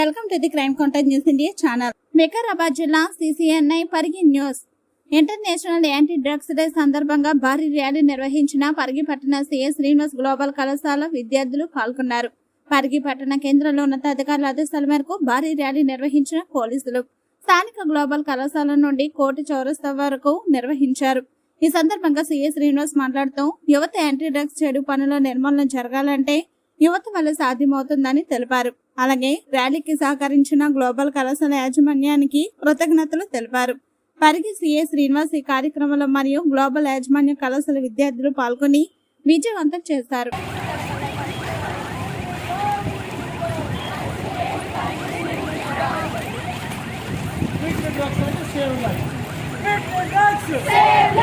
Welcome to the crime contact news India channel. Vikarabad జిల్లా CCNI Parigi news. International anti drugs day సందర్భంగా భారీ rally నిర్వహించిన పరిగి పట్టణ CS Srinivas global కళాశాల విద్యార్థులు పాల్గొన్నారు. పరిగి పట్టణ కేంద్రంలో ఉన్నతాధికారుల ఆదేశాల మేరకు భారీ ర్యాలీ నిర్వహించిన పోలీసులు స్థానిక గ్లోబల్ కళాశాల నుండి కోటి చౌరస్తా వరకు నిర్వహించారు. ఈ సందర్భంగా సిఎస్ శ్రీనివాస్ మాట్లాడుతూ యువత యాంటీ డ్రగ్స్ చెడు పనుల నిర్మూలన జరగాలంటే యువత వల్ల సాధ్యమవుతుందని తెలిపారు. అలాగే ర్యాలీకి సహకరించిన గ్లోబల్ కళాశాల యాజమాన్యానికి కృతజ్ఞతలు తెలిపారు పరిగి సిఏ శ్రీనివాస్ ఈ కార్యక్రమంలో మరియు గ్లోబల్ యాజమాన్య కళాశాల విద్యార్థులు పాల్గొని విజయవంతం చేశారు save life. Save life.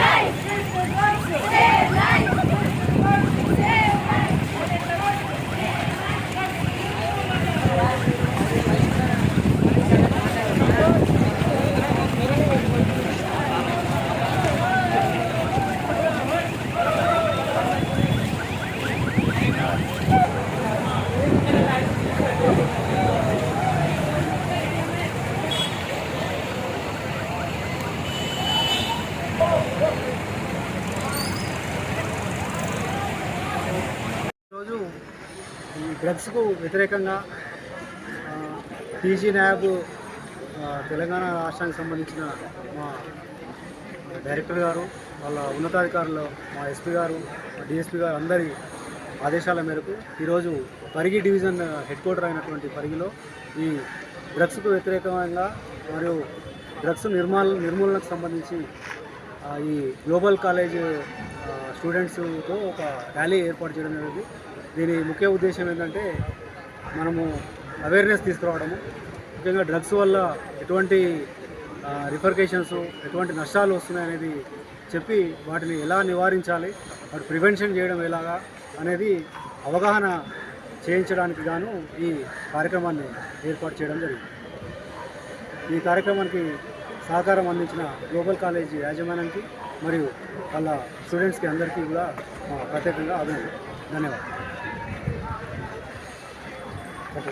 ఈరోజు ఈ డ్రగ్స్కు వ్యతిరేకంగా పీజీ న్యాబ్ తెలంగాణ రాష్ట్రానికి సంబంధించిన మా డైరెక్టర్ గారు వాళ్ళ ఉన్నతాధికారులు మా ఎస్పీ గారు డిఎస్పీ గారు అందరి ఆదేశాల మేరకు ఈరోజు పరిగి డివిజన్ హెడ్ క్వార్టర్ అయినటువంటి పరిగిలో ఈ డ్రగ్స్కు వ్యతిరేకంగా మరియు డ్రగ్స్ నిర్మాల నిర్మూలనకు సంబంధించి ఈ గ్లోబల్ కాలేజ్ స్టూడెంట్స్తో ఒక ర్యాలీ ఏర్పాటు చేయడం జరిగింది. దీని ముఖ్య ఉద్దేశం ఏంటంటే మనము అవేర్నెస్ తీసుకురావడము. ముఖ్యంగా డ్రగ్స్ వల్ల ఎటువంటి రిఫర్కేషన్స్ ఎటువంటి నష్టాలు వస్తున్నాయనేది చెప్పి వాటిని ఎలా నివారించాలి వాటి ప్రివెన్షన్ చేయడం ఎలాగా అనేది అవగాహన చేయించడానికి గాను ఈ కార్యక్రమాన్ని ఏర్పాటు చేయడం జరిగింది. ఈ కార్యక్రమానికి సహకారం అందించిన గ్లోబల్ కాలేజీ యాజమాన్యానికి మరియు వాళ్ళ స్టూడెంట్స్కి అందరికీ కూడా ప్రత్యేకంగా అభినందన ధన్యవాదాలు. ఓకే